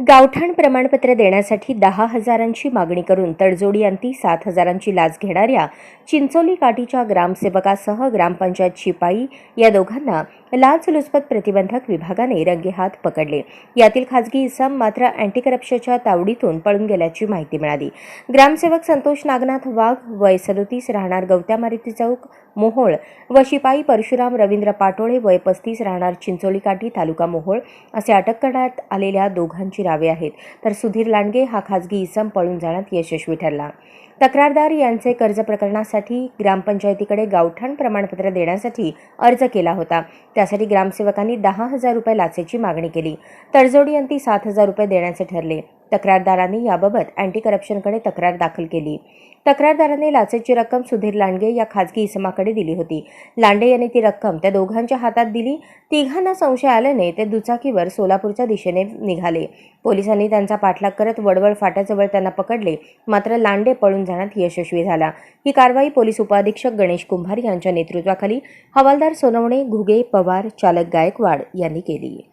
गावठाण प्रमाणपत्र देण्यासाठी दहा हजारांची मागणी करून तडजोडी अंती सात हजारांची लाच घेणाऱ्या चिंचोली काठीच्या ग्रामसेवकासह ग्रामपंचायत शिपाई या दोघांना लाचलुचपत प्रतिबंधक विभागाने रंगेहात पकडले. यातील खाजगी इसम मात्र अँटी करप्शनच्या तावडीतून पळून गेल्याची माहिती मिळाली. ग्रामसेवक संतोष नागनाथ वाघ वय सदोतीस राहणार गवत्या मारुती चौक मोहोळ व शिपाई परशुराम रवींद्र पाटोळे वय पस्तीस राहणार चिंचोली काठी तालुका मोहोळ असे अटक करण्यात आलेल्या दोघांची नावे आहेत. तर सुधीर लांडगे हा खाजगी इसम पळून जाण्यात यशस्वी ठरला. तक्रारदार यांचे कर्ज प्रकरणासाठी ग्रामपंचायतीकडे गावठाण प्रमाणपत्र देण्यासाठी अर्ज केला होता. त्यासाठी ग्रामसेवकांनी दहा हजार रुपये लाचेची मागणी केली. तडजोडी अंती सात हजार रुपये देण्याचे ठरले. तक्रारदारांनी याबाबत अँटी करप्शनकडे तक्रार दाखल केली. तक्रारदाराने लाचेची रक्कम सुधीर लांडगे या खाजगी इसमाकडे दिली होती. लांडे यांनी ती रक्कम त्या दोघांच्या हातात दिली. तिघांना संशय आल्याने ते दुचाकीवर सोलापूरच्या दिशेने निघाले. पोलिसांनी त्यांचा पाठलाग करत वडवळ फाट्याजवळ त्यांना पकडले. मात्र लांडे पळून जाण्यात यशस्वी झाला. ही कारवाई पोलीस उपअधीक्षक गणेश कुंभार यांच्या नेतृत्वाखाली हवालदार सोनवणे घुगे पवार चालक गायकवाड यांनी केली.